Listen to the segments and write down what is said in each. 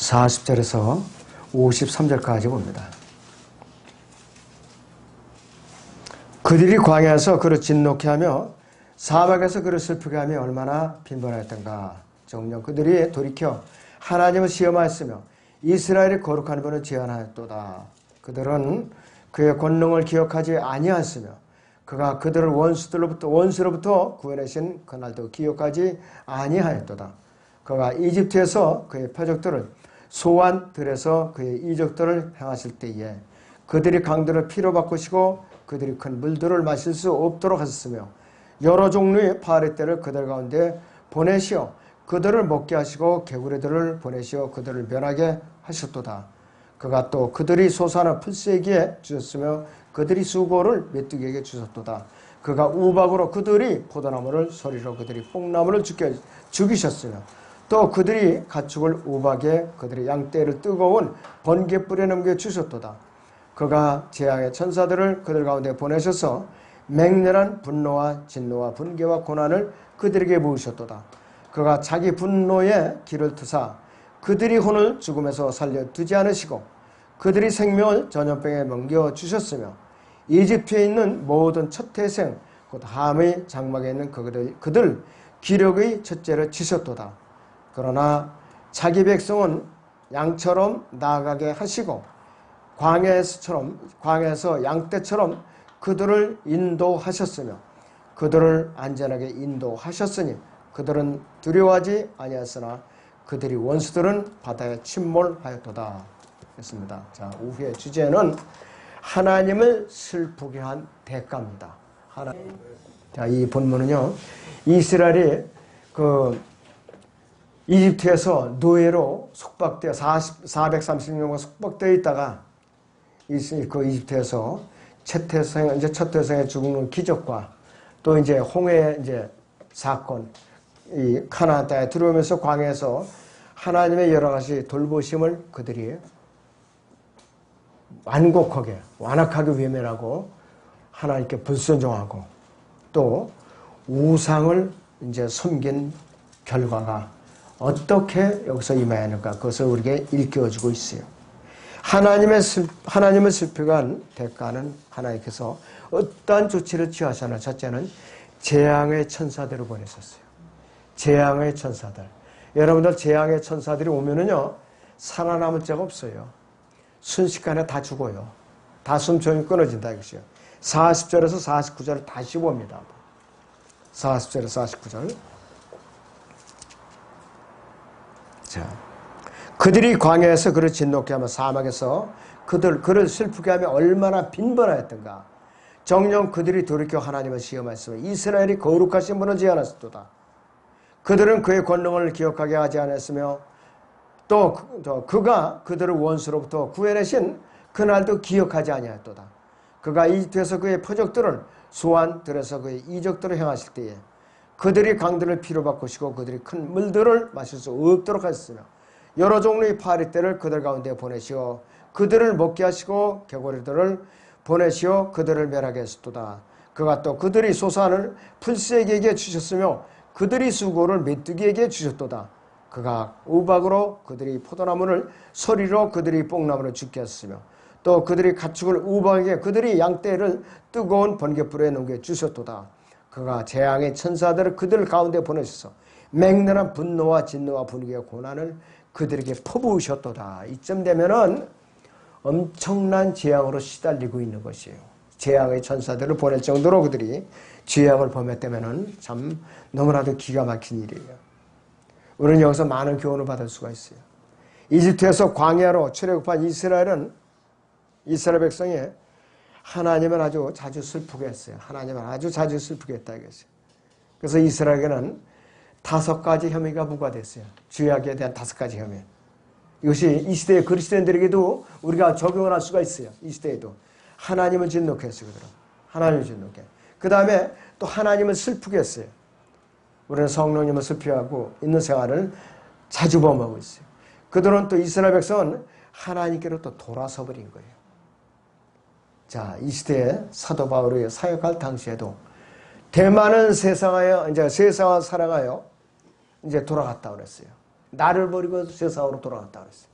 40절에서 53절까지 봅니다. 그들이 광야에서 그를 진노케 하며 사막에서 그를 슬프게 하며 얼마나 빈번하였던가. 정녕 그들이 돌이켜 하나님을 시험하였으며 이스라엘의 거룩한 분을 제안하였도다. 그들은 그의 권능을 기억하지 아니하였으며 그가 그들을 원수들로부터 원수로부터 구원하신 그날도 기억하지 아니하였도다. 그가 이집트에서 그의 표적들을 소환 들에서 그의 이적들을 행하실 때에 그들이 강들을 피로 바꾸시고 그들이 큰 물들을 마실 수 없도록 하셨으며 여러 종류의 파리떼를 그들 가운데 보내시어 그들을 먹게 하시고 개구리들을 보내시어 그들을 면하게 하셨도다. 그가 또 그들이 솟아나 풀세기에 주셨으며 그들이 수고를 메뚜기에게 주셨도다. 그가 우박으로 그들이 포도나무를 소리로 그들이 뽕나무를 죽이셨으며 또 그들이 가축을 우박에 그들의 양떼를 뜨거운 번개불에 넘겨 주셨도다. 그가 재앙의 천사들을 그들 가운데 보내셔서 맹렬한 분노와 진노와 분개와 고난을 그들에게 부으셨도다. 그가 자기 분노에 길을 트사 그들이 혼을 죽음에서 살려두지 않으시고 그들이 생명을 전염병에 넘겨 주셨으며 이집트에 있는 모든 첫 태생 곧 함의 장막에 있는 그들, 그들 기력의 첫째를 치셨도다. 그러나 자기 백성은 양처럼 나아가게 하시고 광야에서처럼 광야에서 양떼처럼 그들을 인도하셨으며 그들을 안전하게 인도하셨으니 그들은 두려워하지 아니하였으나 그들이 원수들은 바다에 침몰하였도다 했습니다. 자, 오후의 주제는 하나님을 슬프게 한 대가입니다. 하나. 자, 이 본문은요. 이스라엘이 그 이집트에서 노예로 속박되어 40, 430년간 속박되어 있다가 그 이집트에서 첫 태생 이제 첫 태생에 죽는 기적과 또 이제 홍해 이제 사건 이 카나안 땅에 들어오면서 광해에서 하나님의 여러 가지 돌보심을 그들이 완곡하게 완악하게 외면하고 하나님께 불순종하고 또 우상을 이제 섬긴 결과가 어떻게 여기서 임하였는가 그것을 우리에게 일깨워주고 있어요. 하나님의 슬, 하나님을 슬프한 대가는 하나님께서 어떠한 조치를 취하셨나 첫째는 재앙의 천사들을 보내셨어요. 재앙의 천사들. 여러분들 재앙의 천사들이 오면은요 살아남을 자가 없어요. 순식간에 다 죽어요. 다 숨통이 끊어진다 이것이요. 40절에서 49절을 다시 봅니다. 40절에서 49절. 자, 그들이 광야에서 그를 진노케 하며 사막에서 그들 그를 슬프게 하며 얼마나 빈번하였던가. 정령 그들이 돌이켜 하나님을 시험하였으며 이스라엘이 거룩하신 분을 제안하였도다. 그들은 그의 권능을 기억하게 하지 않았으며 또 그가 그들을 원수로부터 구해내신 그날도 기억하지 아니하였도다. 그가 이집트에서 그의 표적들을 소환 들에서 그의 이적들을 행하실 때에 그들이 강들을 피로 바꾸시고 그들이 큰 물들을 마실 수 없도록 하셨으며 여러 종류의 파리떼를 그들 가운데 보내시어 그들을 먹게 하시고 개구리들을 보내시어 그들을 멸하게 하셨도다. 그가 또 그들이 소산을 풀새에게 주셨으며 그들이 수고를 메뚜기에게 주셨도다. 그가 우박으로 그들이 포도나무를 소리로 그들이 뽕나무를 죽게 하셨으며 또 그들이 가축을 우박에게 그들이 양떼를 뜨거운 번개불에 넘겨 주셨도다. 그가 재앙의 천사들을 그들 가운데 보내셔서 맹렬한 분노와 진노와 분위기와 고난을 그들에게 퍼부으셨도다. 이쯤 되면은 엄청난 재앙으로 시달리고 있는 것이에요. 재앙의 천사들을 보낼 정도로 그들이 죄악을 범했다면은 참 너무나도 기가 막힌 일이에요. 우리는 여기서 많은 교훈을 받을 수가 있어요. 이집트에서 광야로 출애굽한 이스라엘은 이스라엘 백성이 하나님을 아주 자주 슬프게 했어요. 하나님을 아주 자주 슬프게 했다 이거죠. 그래서 이스라엘에게는 다섯 가지 혐의가 부과됐어요. 죄악에 대한 다섯 가지 혐의. 이것이 이 시대의 그리스도인들에게도 우리가 적용을 할 수가 있어요. 이 시대에도. 하나님을 진노케 했어요. 그들은. 하나님을 진노케. 그 다음에 또 하나님을 슬프게 했어요. 우리는 성령님을 슬퍼하고 있는 생활을 자주 범하고 있어요. 그들은 또 이스라엘 백성은 하나님께로 또 돌아서 버린 거예요. 자, 이 시대에 사도 바울이 사역할 당시에도 대만은 세상하여 이제 세상을 사랑하여 이제 돌아갔다 그랬어요. 나를 버리고 세상으로 돌아갔다 그랬어요.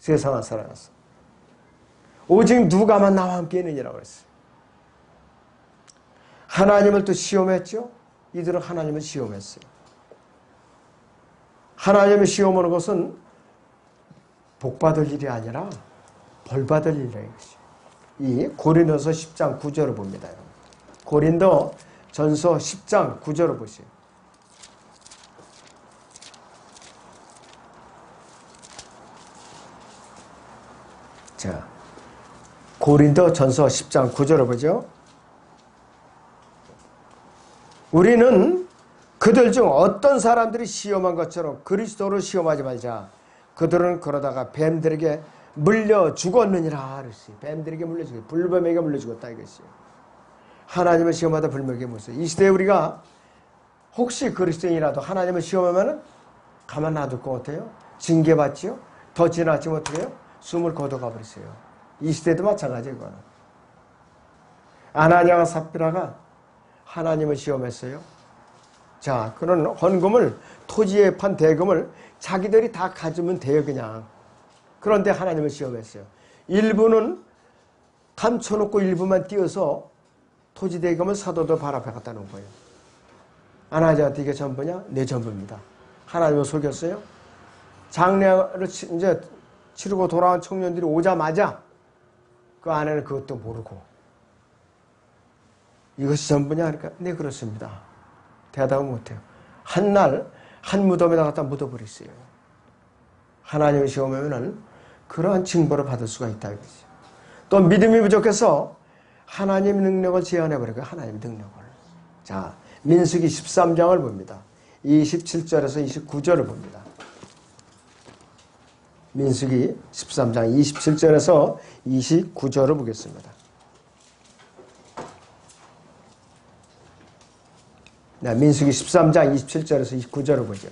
세상을 살아갔어. 오직 누가만 나와 함께 있느니라고 그랬어요. 하나님을 또 시험했죠. 이들은 하나님을 시험했어요. 하나님을 시험하는 것은 복받을 일이 아니라 벌받을 일이라 이것이. 이 고린도서 10장 9절을 봅니다. 고린도 전서 10장 9절을 보세요. 자, 고린도 전서 10장 9절을 보죠. 우리는 그들 중 어떤 사람들이 시험한 것처럼 그리스도를 시험하지 말자. 그들은 그러다가 뱀들에게 물려 죽었느니라. 그랬어요. 뱀들에게 물려 죽었 불뱀에게 물려 죽었다 이것이요. 하나님을 시험하다 불뱀에게 물었어요. 이 시대에 우리가 혹시 그리스도인이라도 하나님을 시험하면 가만 놔둘 것 같아요? 징계받지요? 더 지나치 못해요? 숨을 거둬가 버리세요. 이 시대도 마찬가지예요. 이거는. 아나니아와 삽비라가 하나님을 시험했어요. 자, 그런 헌금을 토지에 판 대금을 자기들이 다 가지면 돼요, 그냥. 그런데 하나님을 시험했어요. 일부는 감춰놓고 일부만 띄어서 토지 대금을 사도들 발 앞에 갖다 놓은 거예요. 아나니아한테 이게 전부냐? 내 전부입니다. 하나님을 속였어요. 장례를 이제 치르고 돌아온 청년들이 오자마자 그 아내는 그것도 모르고 이것이 전부냐? 그러니까 네 그렇습니다. 대답을 못해요. 한날 한 무덤에다 갖다 묻어버렸어요. 하나님의 시험에는 그러한 징벌을 받을 수가 있다 이거지. 또 믿음이 부족해서 하나님 능력을 제한해버리고 하나님 능력을. 자 민수기 13장을 봅니다. 27절에서 29절을 봅니다. 민수기 13장 27절에서 29절을 보겠습니다. 네, 민수기 13장 27절에서 29절을 보죠.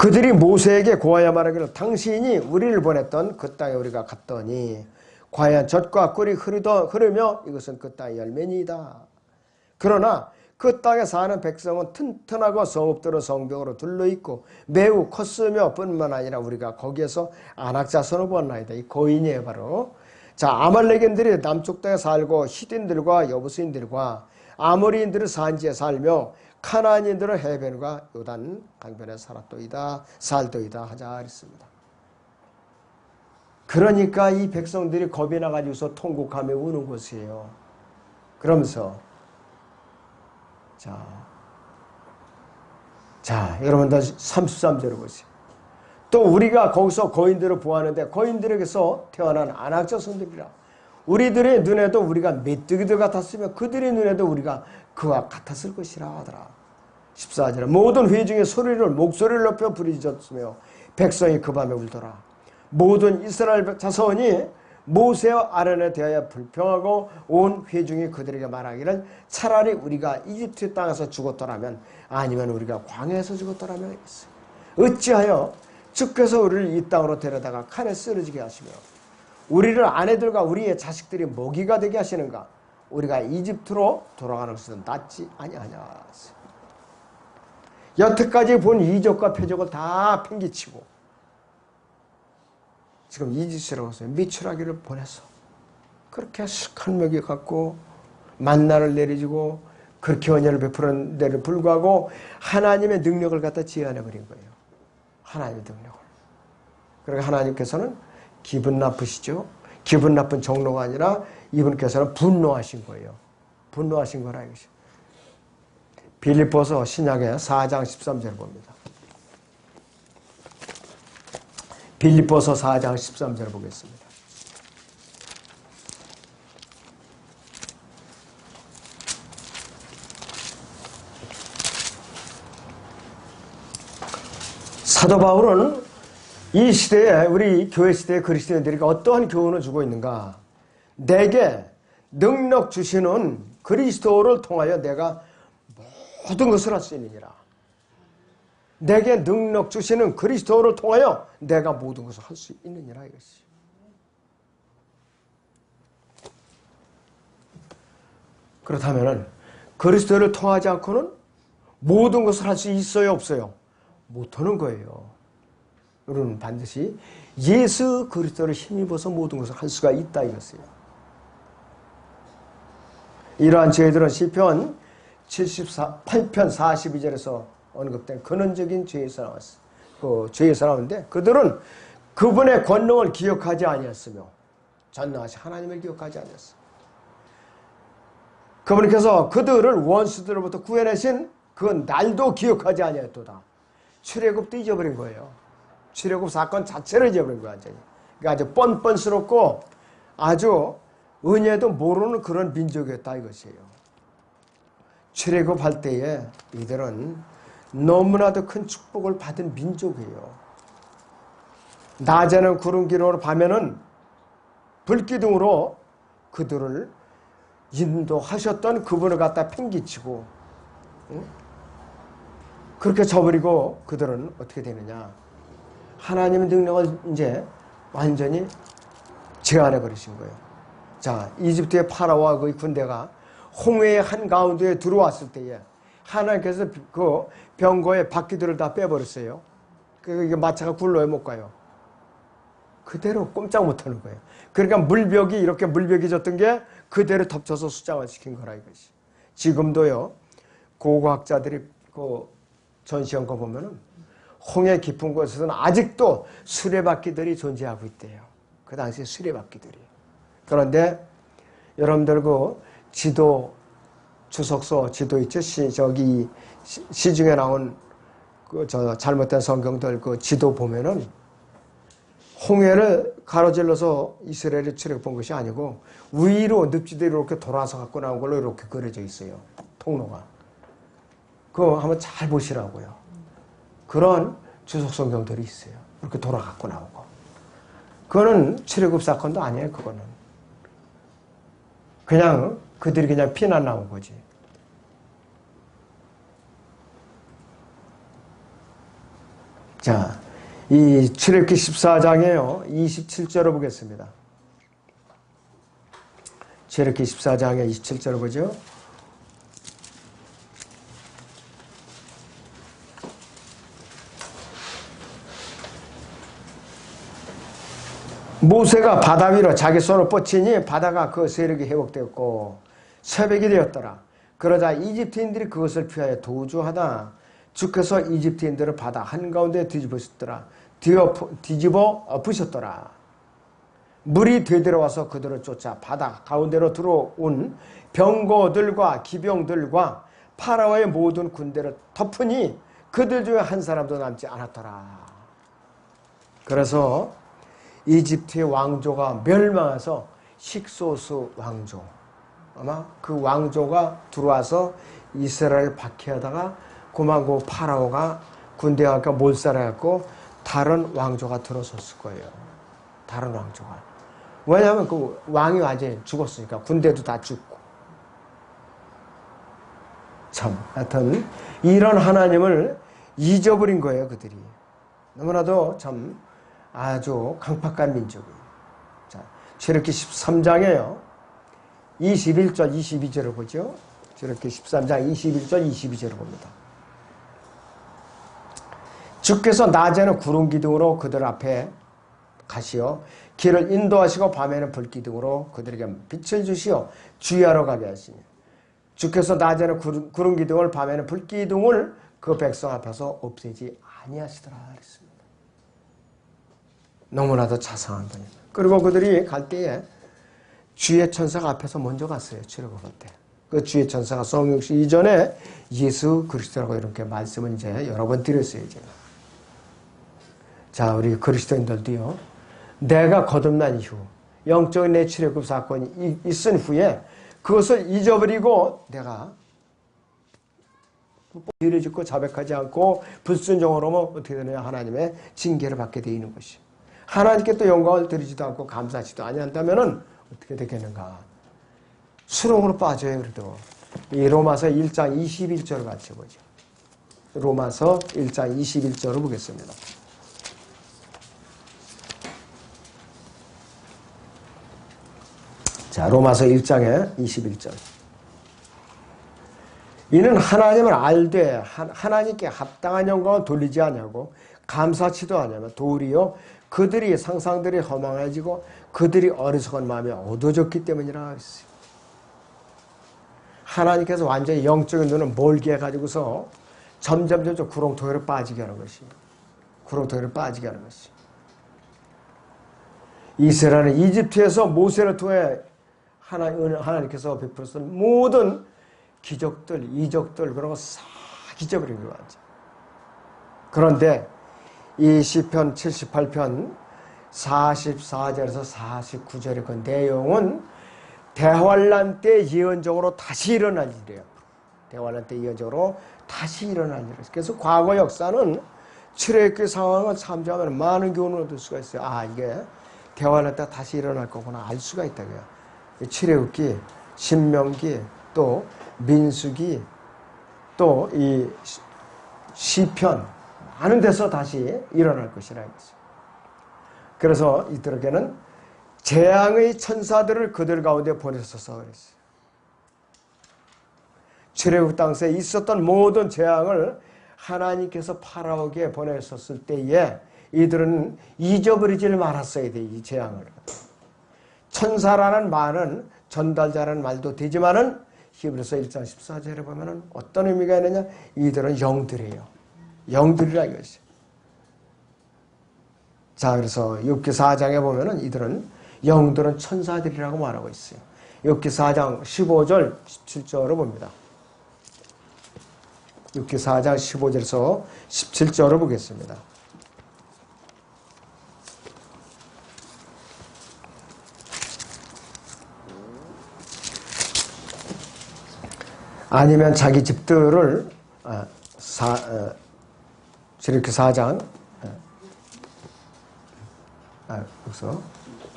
그들이 모세에게 고하여 말하기를 당신이 우리를 보냈던 그 땅에 우리가 갔더니 과연 젖과 꿀이 흐르더, 흐르며 이것은 그 땅의 열매니이다. 그러나 그 땅에 사는 백성은 튼튼하고 성읍들은 성벽으로 둘러있고 매우 컸으며 뿐만 아니라 우리가 거기에서 안악자선을 보았나이다. 이 고인이에요 바로. 자 아말렉인들이 남쪽 땅에 살고 히딘들과 여부스인들과 아모리인들은 산지에 살며 카나안인들은 해변과 요단 강변에 살았도이다 살도이다 하자 그랬습니다. 그러니까 이 백성들이 겁이 나가지고서 통곡하며 우는 것이에요. 그러면서 자, 자 여러분들 33절을 보세요. 또 우리가 거기서 거인들을 보았는데 거인들에게서 태어난 안악자손들이라 우리들의 눈에도 우리가 메뚜기들 같았으며 그들의 눈에도 우리가 그와 같았을 것이라 하더라. 14절 모든 회중의 소리를 목소리를 높여 부르짖었으며 백성이 그 밤에 울더라. 모든 이스라엘 자손이 모세와 아론에 대하여 불평하고 온 회중이 그들에게 말하기를 차라리 우리가 이집트 땅에서 죽었더라면 아니면 우리가 광야에서 죽었더라면. 어찌하여 주께서 우리를 이 땅으로 데려다가 칼에 쓰러지게 하시며 우리를 아내들과 우리의 자식들이 먹이가 되게 하시는가 우리가 이집트로 돌아가는 것은 낫지 아니하냐 여태까지 본 이적과 표적을 다 팽개치고 지금 이 짓을 하고 있어요. 미추라기를 보내서 그렇게 슥한 먹이 갖고 만나를 내리지고 그렇게 언약을 베푸는 데를 불구하고 하나님의 능력을 갖다 지어내 버린 거예요. 하나님의 능력을. 그러니까 하나님께서는 기분 나쁘시죠. 기분 나쁜 정로가 아니라 이분께서는 분노하신 거예요. 분노하신 거라 이것이. 빌립보서 신약의 4장 13절 봅니다. 빌립보서 4장 13절 보겠습니다. 사도 바울은 이 시대에 우리 교회 시대의 그리스도인들이 어떠한 교훈을 주고 있는가? 내게 능력 주시는 그리스도를 통하여 내가 모든 것을 할 수 있느니라. 내게 능력 주시는 그리스도를 통하여 내가 모든 것을 할 수 있느니라 이것이. 그렇다면 그리스도를 통하지 않고는 모든 것을 할 수 있어요 없어요? 못하는 거예요. 우리는 반드시 예수 그리스도를 힘입어서 모든 것을 할 수가 있다 이것이에요. 이러한 죄들은 시편 78편 42절에서 언급된 근원적인 죄에서 나왔어. 그 죄에서 나오는데 그들은 그분의 권능을 기억하지 아니었으며 전능하신 하나님을 기억하지 아니었어. 그분께서 그들을 원수들로부터 구해내신 그 날도 기억하지 아니었도다. 출애굽도 잊어버린 거예요. 출애굽 사건 자체를 잊어버린 거야 완전히. 그러니까 아주 뻔뻔스럽고 아주 은혜도 모르는 그런 민족이었다 이것이에요. 출애굽할 때에 이들은 너무나도 큰 축복을 받은 민족이에요. 낮에는 구름 기둥으로 밤에는 불기둥으로 그들을 인도하셨던 그분을 갖다 팽기치고 그렇게 저버리고 그들은 어떻게 되느냐 하나님의 능력을 이제 완전히 제한해 버리신 거예요. 자 이집트의 파라와 그 군대가 홍해의 한가운데에 들어왔을 때에 하나님께서 그 병거의 바퀴들을 다 빼버렸어요. 그게 마차가 굴러야 못 가요. 그대로 꼼짝 못 하는 거예요. 그러니까 물벽이 이렇게 물벽이 졌던 게 그대로 덮쳐서 수장을 시킨 거라 이것이. 지금도요 고고학자들이 그 전시한 거 보면은 홍해 깊은 곳에서는 아직도 수레바퀴들이 존재하고 있대요. 그 당시 수레바퀴들이. 그런데 여러분들 그 지도 주석서 지도 있죠. 시, 저기 시, 시중에 나온 그 저 잘못된 성경들 그 지도 보면은 홍해를 가로질러서 이스라엘이 출애굽한 것이 아니고 위로 늪지대로 이렇게 돌아서 갖고 나온 걸로 이렇게 그려져 있어요. 통로가. 그거 한번 잘 보시라고요. 그런 주석 성경들이 있어요. 이렇게 돌아갖고 나오고. 그거는 출애굽 사건도 아니에요. 그거는. 그냥 그들이 그냥 피난 나온 거지. 자, 이 출애굽기 14장에요. 27절을 보겠습니다. 출애굽기 14장의 27절을 보죠. 모세가 바다 위로 자기 손을 뻗치니 바다가 그 세력이 회복되었고 새벽이 되었더라. 그러자 이집트인들이 그것을 피하여 도주하다 주께서 이집트인들을 바다 한가운데 뒤집으셨더라. 뒤집어 엎으셨더라. 물이 되들어와서 그들을 쫓아 바다 가운데로 들어온 병거들과 기병들과 파라오의 모든 군대를 덮으니 그들 중에 한 사람도 남지 않았더라. 그래서 이집트의 왕조가 멸망해서 식소수 왕조 아마 그 왕조가 들어와서 이스라엘을 박해하다가 고만고 파라오가 군대와 몰살해갖고 다른 왕조가 들어섰을 거예요. 다른 왕조가. 왜냐하면 그 왕이 완전히 죽었으니까 군대도 다 죽고. 참, 하여튼 이런 하나님을 잊어버린 거예요, 그들이. 너무나도 참 아주 강팍한 민족이에요. 자, 출애굽기 13장에요. 21절, 22절을 보죠. 출애굽기 13장 21절, 22절을 봅니다. 주께서 낮에는 구름 기둥으로 그들 앞에 가시어 길을 인도하시고 밤에는 불 기둥으로 그들에게 빛을 주시어 주의하러 가게 하시니 주께서 낮에는 구름 기둥을 밤에는 불 기둥을 그 백성 앞에서 없애지 아니하시더라 그랬습니다. 너무나도 자상한 분이. 그리고 그들이 갈 때에 주의 천사가 앞에서 먼저 갔어요. 출애굽할 때. 그 주의 천사가 성육시 이전에 예수 그리스도라고 이렇게 말씀을 이제 여러 번 드렸어요. 제가. 자, 우리 그리스도인들도요. 내가 거듭난 이후 영적인 내 출애굽 사건이 있은 후에 그것을 잊어버리고 내가 뒤를 짓고 자백하지 않고 불순종으로 하면 어떻게 되느냐 하나님의 징계를 받게 되는 것이 하나님께 또 영광을 드리지도 않고 감사하지도 아니한다면 어떻게 되겠는가? 수렁으로 빠져요 그래도. 이 로마서 1장 21절을 같이 보죠. 로마서 1장 21절을 보겠습니다. 자, 로마서 1장에 21절. 이는 하나님을 알되 하나님께 합당한 영광을 돌리지 않냐고 감사치도 않냐면 도리요 그들이 상상들이 허망해지고 그들이 어리석은 마음이 어두워졌기 때문이라 했어요. 하나님께서 완전히 영적인 눈을 멀게 해가지고서 점점 점점 구렁텅이로 빠지게 하는 것이 구렁텅이로 빠지게 하는 것이 이스라엘은 이집트에서 모세를 통해 하나님, 하나님께서 베풀었던 모든 기적들, 이적들 그런 거싹 잊어버린 거 같죠. 그런데 이 시편 78편 44절에서 49절의 그 내용은 대환란 때 예언적으로 다시 일어날 일이에요. 대환란 때 예언적으로 다시 일어날 일. 그래서 과거 역사는 출애굽 상황을 참조하면 많은 교훈을 얻을 수가 있어요. 아 이게 대환란 때 다시 일어날 거구나 알 수가 있다고요. 출애굽기, 신명기, 또 민수기, 또 이 시편 많은 데서 다시 일어날 것이라 했어요. 그래서 이들에게는 재앙의 천사들을 그들 가운데 보내셔서 그랬어요. 출애굽 당시에 있었던 모든 재앙을 하나님께서 파라오게 보내셨을 때에 이들은 잊어버리질 말았어야 돼, 이 재앙을. 천사라는 말은 전달자라는 말도 되지만은 히브리서 1장 14절에 보면은 어떤 의미가 있느냐? 이들은 영들이에요. 영들이라 이것이. 자, 그래서 6기 4장에 보면은 이들은 영들은 천사들이라고 말하고 있어요. 6기 4장 15절 17절을 봅니다. 6기 4장 15절에서 17절을 보겠습니다. 아니면 자기 집들을 아, 사, 어, 이렇게 4장 아, 여기서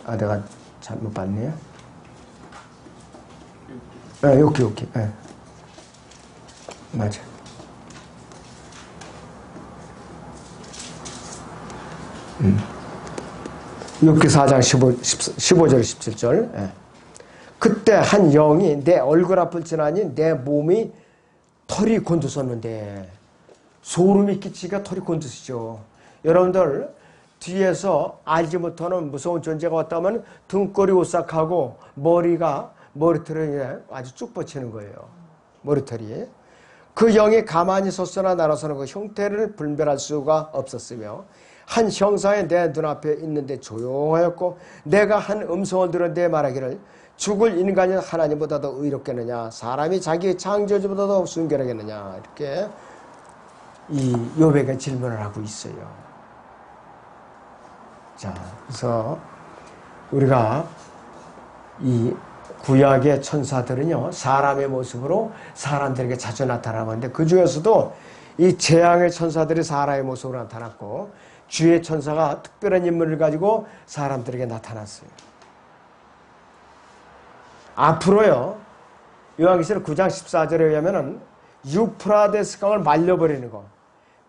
아 내가 잘못 봤네요. 네, 여기 여기 네. 맞아. 음. 6기 4장 15, 15절 17절 네. 그때 한 영이 내 얼굴 앞을 지나니 내 몸이 털이 곤두섰는데 소름이 끼치가 털이 곤두시죠. 여러분들 뒤에서 알지 못하는 무서운 존재가 왔다면 등골이 오싹하고 머리가 머리털이 아주 쭉 뻗치는 거예요. 머리털이. 그 영이 가만히 섰으나 날아서는 그 형태를 분별할 수가 없었으며 한 형상이 내 눈앞에 있는데 조용하였고 내가 한 음성을 들었는데 말하기를 죽을 인간이 하나님보다 더 의롭겠느냐 사람이 자기 창조주보다 더 순결하겠느냐 이렇게 이 요백의 질문을 하고 있어요. 자, 그래서 우리가 이 구약의 천사들은요 사람의 모습으로 사람들에게 자주 나타나는데 그 중에서도 이 재앙의 천사들이 사람의 모습으로 나타났고 주의 천사가 특별한 인물을 가지고 사람들에게 나타났어요. 앞으로요. 요한계시록 9장 14절에 의하면은 유프라데스 강을 말려버리는 것.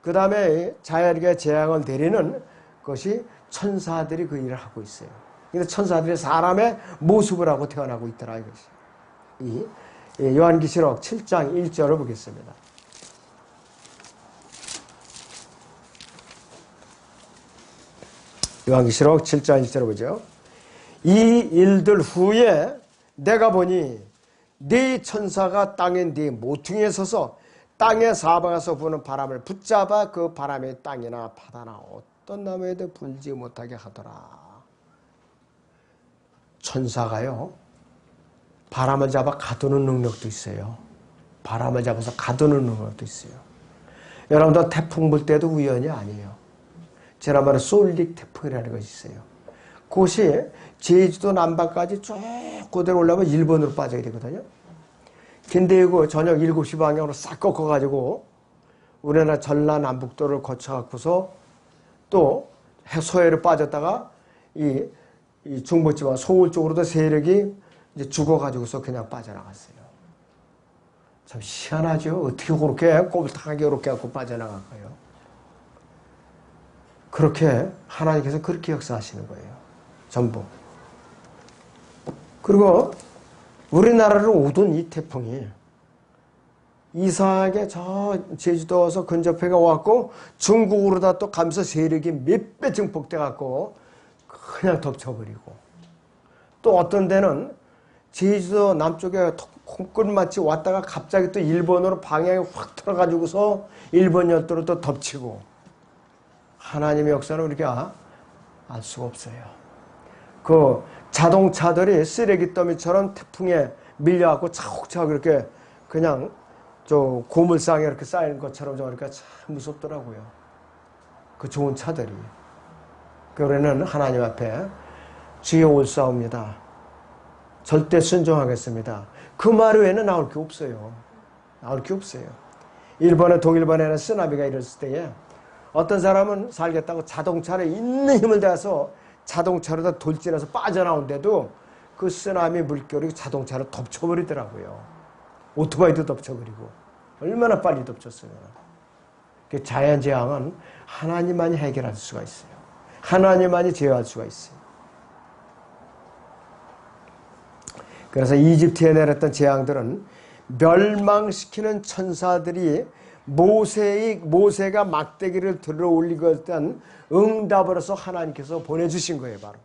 그 다음에 자연에게 재앙을 내리는 것이 천사들이 그 일을 하고 있어요. 근데 천사들이 사람의 모습을 하고 태어나고 있더라 이것이. 이 요한계시록 7장 1절을 보겠습니다. 요한계시록 7장 1절을 보죠. 이 일들 후에 내가 보니 네 천사가 땅의 네 모퉁이에 서서 땅의 사방에서 부는 바람을 붙잡아 그 바람이 땅이나 바다나 어떤 나무에도 불지 못하게 하더라. 천사가요. 바람을 잡아 가두는 능력도 있어요. 바람을 잡아서 가두는 능력도 있어요. 여러분들 태풍 불 때도 우연이 아니에요. 지난번에 솔릭 태풍이라는 것이 있어요. 그것이 제주도 남방까지 쭉 그대로 올라가면 일본으로 빠져야 되거든요. 근데 이거 저녁 7시 방향으로 싹 꺾어가지고 우리나라 전라남북도를 거쳐갖고서 또 해소해로 빠졌다가 이, 이 중부지방 서울 쪽으로도 세력이 이제 죽어가지고서 그냥 빠져나갔어요. 참 희한하죠. 어떻게 그렇게 꼬불탕하게 이렇게 갖고 빠져나갈까요? 그렇게 하나님께서 그렇게 역사하시는 거예요. 전부. 그리고 우리나라를 오던 이 태풍이 이상하게 저 제주도에서 근접해가 왔고 중국으로 다 또 가면서 세력이 몇 배 증폭돼 갖고 그냥 덮쳐버리고 또 어떤 데는 제주도 남쪽에 콩끝마치 왔다가 갑자기 또 일본으로 방향이 확 틀어가지고서 일본 열도로 또 덮치고 하나님의 역사는 우리가 알 수가 없어요. 그 자동차들이 쓰레기 더미처럼 태풍에 밀려갖고 차곡차곡 이렇게 그냥 저 고물상에 이렇게 쌓인 것처럼 저렇게 참 무섭더라고요. 그 좋은 차들이. 그러는 하나님 앞에 주여 올사옵니다. 절대 순종하겠습니다. 그 말 외에는 나올 게 없어요. 나올 게 없어요. 일본의 동일본에는 쓰나미가 일었을 때에 어떤 사람은 살겠다고 자동차를 있는 힘을 다해서 자동차로 다 돌진해서 빠져나온데도 그 쓰나미 물결이 자동차를 덮쳐버리더라고요. 오토바이도 덮쳐버리고 얼마나 빨리 덮쳤어요. 그 자연 재앙은 하나님만이 해결할 수가 있어요. 하나님만이 제어할 수가 있어요. 그래서 이집트에 내렸던 재앙들은 멸망시키는 천사들이 모세의 모세가 막대기를 들어 올리고 했던 응답으로서 하나님께서 보내주신 거예요, 바로.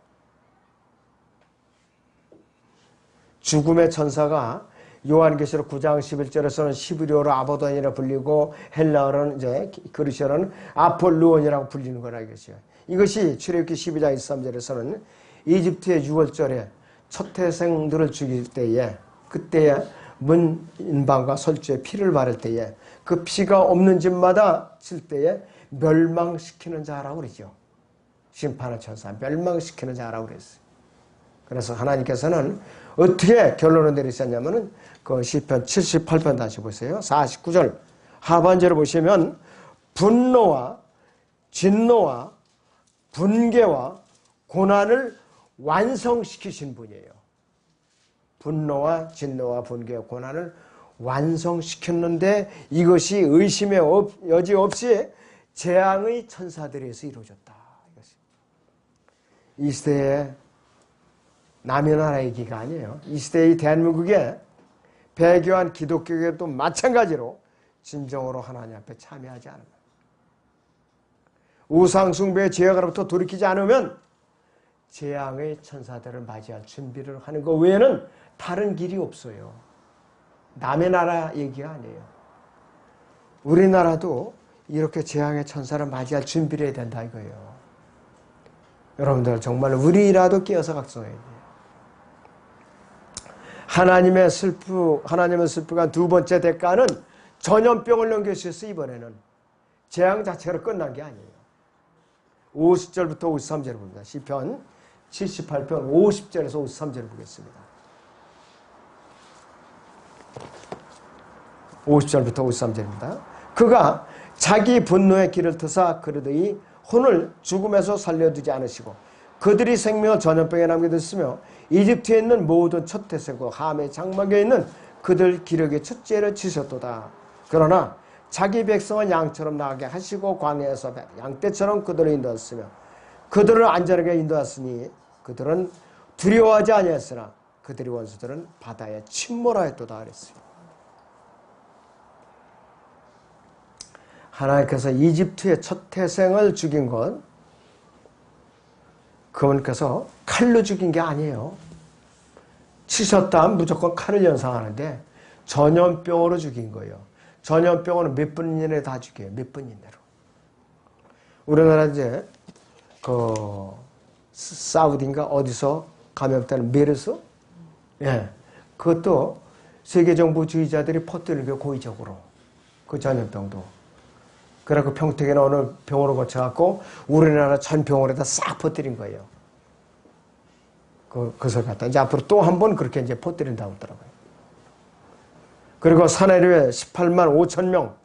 죽음의 천사가 요한계시록 9장 11절에서는 시브리오로 아보돈이라 불리고 헬라어로는 이제 그리시어로는 아폴루온이라고 불리는 거라 이것이요. 이것이 출애굽기 12장 23절에서는 이집트의 6월절에 첫 태생들을 죽일 때에 그때에 문인방과 설주에 피를 바를 때에 그 피가 없는 집마다 칠 때에 멸망시키는 자라고 그러죠. 심판의 천사 멸망시키는 자라고 그랬어요. 그래서 하나님께서는 어떻게 결론을 내리셨냐면은 그 시편 78편 다시 보세요. 49절 하반절을 보시면 분노와 진노와 분개와 고난을 완성시키신 분이에요. 분노와 진노와 분개와 고난을 완성시켰는데 이것이 의심의 여지 없이 재앙의 천사들에서 이루어졌다. 이 시대에 남의 나라 얘기가 아니에요. 이 시대의 대한민국에 배교한 기독교계도 마찬가지로 진정으로 하나님 앞에 참여하지 않으면 우상숭배의 죄악으로부터 돌이키지 않으면 재앙의 천사들을 맞이할 준비를 하는 것 외에는 다른 길이 없어요. 남의 나라 얘기가 아니에요. 우리나라도 이렇게 재앙의 천사를 맞이할 준비를 해야 된다 이거예요. 여러분들 정말 우리라도 깨어서 각성해야 돼요. 하나님의 슬프, 하나님의 슬프가 두 번째 대가는 전염병을 넘겨주셔서 이번에는 재앙 자체로 끝난 게 아니에요. 50절부터 53절을 봅니다. 시편 78편 50절에서 53절을 보겠습니다. 50절부터 53절입니다. 그가 자기 분노의 길을 트사 그르더이 혼을 죽음에서 살려두지 않으시고 그들이 생명을 전염병에 남겨뒀으며 이집트에 있는 모든 첫 태생과 함의 장막에 있는 그들 기력의 첫째를 치셨도다. 그러나 자기 백성은 양처럼 나가게 하시고 광야에서 양떼처럼 그들을 인도하셨으며 그들을 안전하게 인도하시니 그들은 두려워하지 아니했으나 그들의 원수들은 바다에 침몰하였도다 그랬어요. 하나님께서 이집트의 첫 태생을 죽인 건 그분께서 칼로 죽인 게 아니에요. 치셨다 면 무조건 칼을 연상하는데 전염병으로 죽인 거예요. 전염병은 몇 분 이내에 다 죽여요. 몇 분 이내로. 우리나라 이제 그 사우디인가 어디서 감염되는 메르스? 예. 그것도 세계 정부주의자들이 퍼뜨리는 게 고의적으로 그 전염병도. 그래갖고 평택에 어느 병원을 거쳐갖고 우리나라 전 병원에다 싹 퍼뜨린 거예요. 그, 그것을 갖다. 이제 앞으로 또 한 번 그렇게 이제 퍼뜨린다고 하더라고요. 그리고 사내류에 18만 5천 명,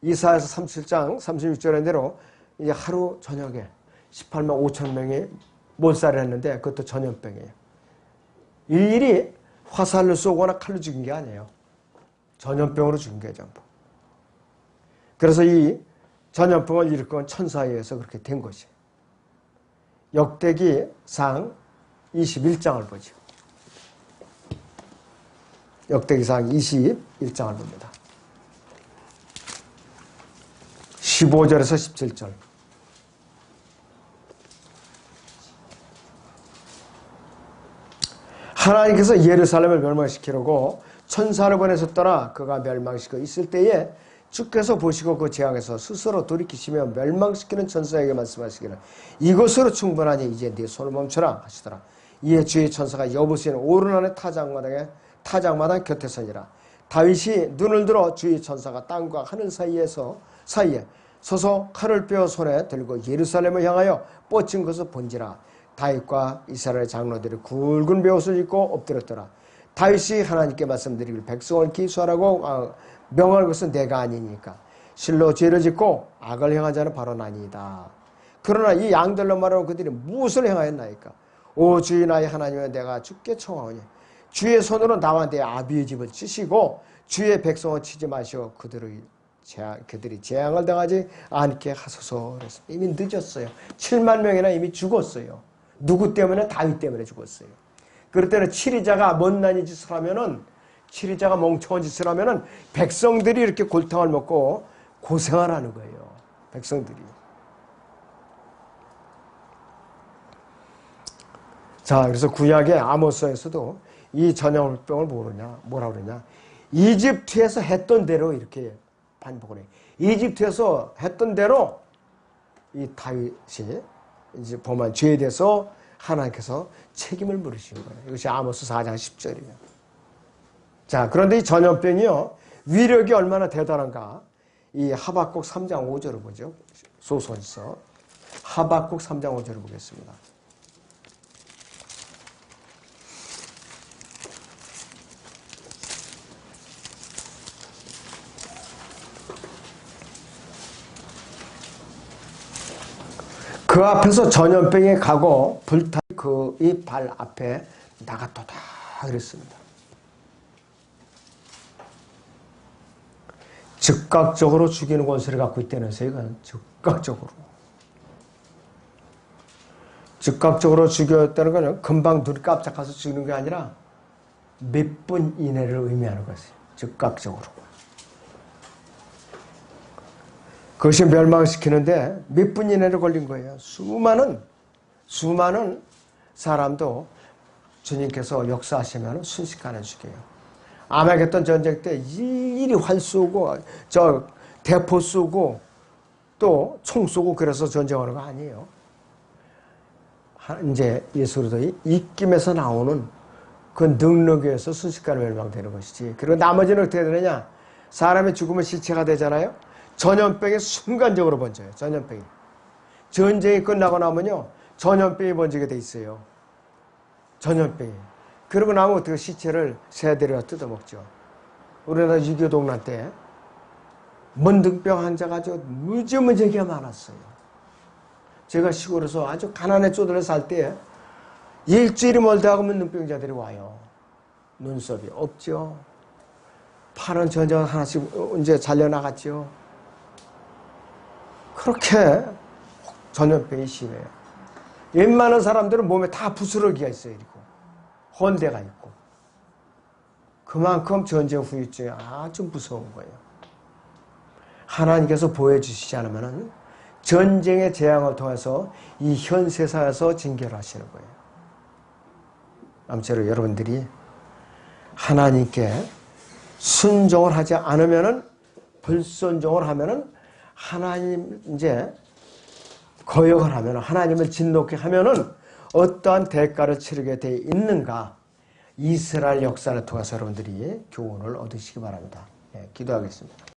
이사에서 37장 36절에 대로 이제 하루 저녁에 18만 5천 명이 몰살을 했는데 그것도 전염병이에요. 이 일이 화살로 쏘거나 칼로 죽인 게 아니에요. 전염병으로 죽인 거예요, 전부. 그래서 이 전염병을 일으킨 천사에 의해서 그렇게 된 것이에요. 역대기 상 21장을 보죠. 역대기상 21장을 봅니다. 15절에서 17절. 하나님께서 예루살렘을 멸망시키려고 천사를 보내셨더라 그가 멸망시켜 있을 때에 주께서 보시고 그 재앙에서 스스로 돌이키시며 멸망시키는 천사에게 말씀하시기를 이것으로 충분하니 이제 네 손을 멈춰라 하시더라. 이에 주의 천사가 여부시는 오르난의 타작마당에 타작마당 곁에 서니라. 다윗이 눈을 들어 주의 천사가 땅과 하늘 사이에서 사이에 서서 칼을 빼어 손에 들고 예루살렘을 향하여 뻗친 것을 본지라. 다윗과 이스라엘 장로들이 굵은 베옷을 입고 엎드렸더라. 다윗이 하나님께 말씀드리길 백성을 기수하라고 아, 명할 것은 내가 아니니까 실로 죄를 짓고 악을 행한 자는 바로 나니이다. 그러나 이 양들로 말하는 그들이 무엇을 행하였나이까? 오 주의 나의 하나님은 내가 죽게 청하오니 주의 손으로 나와 내 아비의 집을 치시고 주의 백성을 치지 마시오 그들의 재앙, 그들이 재앙을 당하지 않게 하소서 그래서 이미 늦었어요. 7만 명이나 이미 죽었어요. 누구 때문에? 다윗 때문에 죽었어요. 그럴 때는 치리자가 못난이 짓을 하면은 치리자가 멍청한 짓을 하면은 백성들이 이렇게 골탕을 먹고 고생을 하는 거예요. 백성들이. 자, 그래서 구약의 아모스에서도 이 전염병을 모르냐, 뭐라 그러냐. 이집트에서 했던 대로 이렇게 반복을 해요. 이집트에서 했던 대로 이 다윗이 이제 범한 죄에 대해서 하나님께서 책임을 물으신 거예요. 이것이 아모스 4장 10절이에요. 자, 그런데 이 전염병이요. 위력이 얼마나 대단한가. 이 하박국 3장 5절을 보죠. 소선서. 하박국 3장 5절을 보겠습니다. 그 앞에서 전염병이 가고 불타 그이 발 앞에 나갔도다 그랬습니다. 즉각적으로 죽이는 권세를 갖고 있다면서요. 이건 즉각적으로. 즉각적으로 죽였다는 것은 금방 눈이 깜짝해서 죽는 게 아니라 몇 분 이내를 의미하는 것이에요. 즉각적으로. 그것이 멸망시키는데 몇 분 이내로 걸린 거예요. 수많은 수많은 사람도 주님께서 역사하시면 순식간에 죽여요. 아마겟돈 전쟁 때 일일이 활 쏘고 저 대포 쏘고 또 총 쏘고 그래서 전쟁하는 거 아니에요. 이제 예수 그리스도의 입김에서 나오는 그 능력에 의해서 순식간에 멸망되는 것이지. 그리고 나머지는 어떻게 되느냐? 사람의 죽으면 시체가 되잖아요. 전염병이 순간적으로 번져요. 전염병이. 전쟁이 끝나고 나면요. 전염병이 번지게 돼 있어요. 전염병이. 그러고 나면 어떻게 시체를 새들이가 뜯어먹죠. 우리나라 6.25 동란 때 문득병 환자가 아주 무지무지하게 많았어요. 제가 시골에서 아주 가난에 쪼들어 살 때 일주일이 멀다 하면 눈병자들이 와요. 눈썹이 없죠. 팔은 전쟁 하나씩 이제 잘려나갔죠. 그렇게 전염병이 심해요. 웬만한 사람들은 몸에 다 부스러기가 있어요. 그리고 헌대가 있고. 그만큼 전쟁 후유증이 아주 무서운 거예요. 하나님께서 보여주시지 않으면 전쟁의 재앙을 통해서 이 현세사에서 징계를 하시는 거예요. 아무쪼록 여러분들이 하나님께 순종을 하지 않으면은 불순종을 하면은 하나님 이제 거역을 하면 하나님을 진노케 하면은 어떠한 대가를 치르게 돼 있는가 이스라엘 역사를 통해서 여러분들이 교훈을 얻으시기 바랍니다. 네, 기도하겠습니다.